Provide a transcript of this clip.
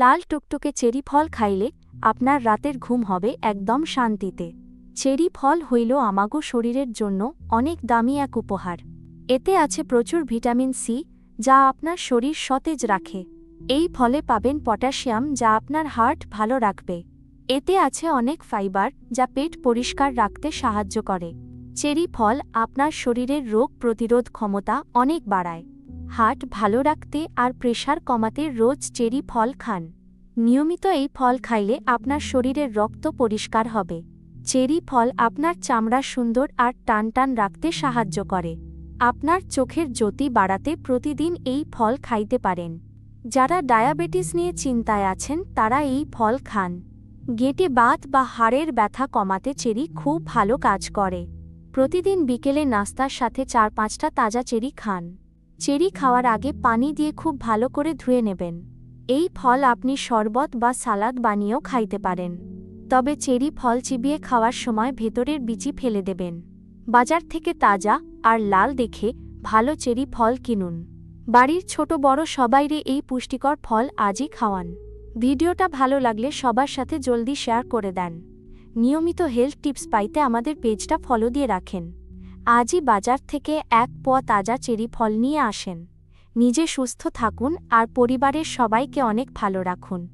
লাল টুকটুকে চেরি ফল খাইলে আপনার রাতের ঘুম হবে একদম শান্তিতে। চেরি ফল হইল আমাগো শরীরের জন্য অনেক দামি এক উপহার। এতে আছে প্রচুর ভিটামিন সি, যা আপনার শরীর সতেজ রাখে। এই ফলে পাবেন পটাশিয়াম, যা আপনার হার্ট ভালো রাখবে। এতে আছে অনেক ফাইবার, যা পেট পরিষ্কার রাখতে সাহায্য করে। চেরি ফল আপনার শরীরের রোগ প্রতিরোধ ক্ষমতা অনেক বাড়ায়। হার্ট ভালো রাখতে আর প্রেশার কমাতে রোজ চেরি ফল খান। নিয়মিত এই ফল খাইলে আপনার শরীরের রক্ত পরিষ্কার হবে। চেরি ফল আপনার চামড়া সুন্দর আর টান টান রাখতে সাহায্য করে। আপনার চোখের জ্যোতি বাড়াতে প্রতিদিন এই ফল খাইতে পারেন। যারা ডায়াবেটিস নিয়ে চিন্তায় আছেন, তারা এই ফল খান। গেটে বাত বা হাড়ের ব্যথা কমাতে চেরি খুব ভালো কাজ করে। প্রতিদিন বিকেলে নাস্তার সাথে চার পাঁচটা তাজা চেরি খান। চেরি খাওয়ার আগে পানি দিয়ে খুব ভালো করে ধুয়ে নেবেন। এই ফল আপনি শরবত বা সালাদ বানিয়েও খাইতে পারেন। তবে চেরি ফল চিবিয়ে খাওয়ার সময় ভেতরের বিচি ফেলে দেবেন। বাজার থেকে তাজা আর লাল দেখে ভালো চেরি ফল কিনুন। বাড়ির ছোট বড় সবাইরে এই পুষ্টিকর ফল আজই খাওয়ান। ভিডিওটা ভালো লাগলে সবার সাথে জলদি শেয়ার করে দেন। নিয়মিত হেলথ টিপস পাইতে আমাদের পেজটা ফলো দিয়ে রাখেন। আজই বাজার থেকে এক পোয়া তাজা চেরি ফল নিয়ে আসেন। নিজে সুস্থ থাকুন আর পরিবারের সবাইকে অনেক ভালো রাখুন।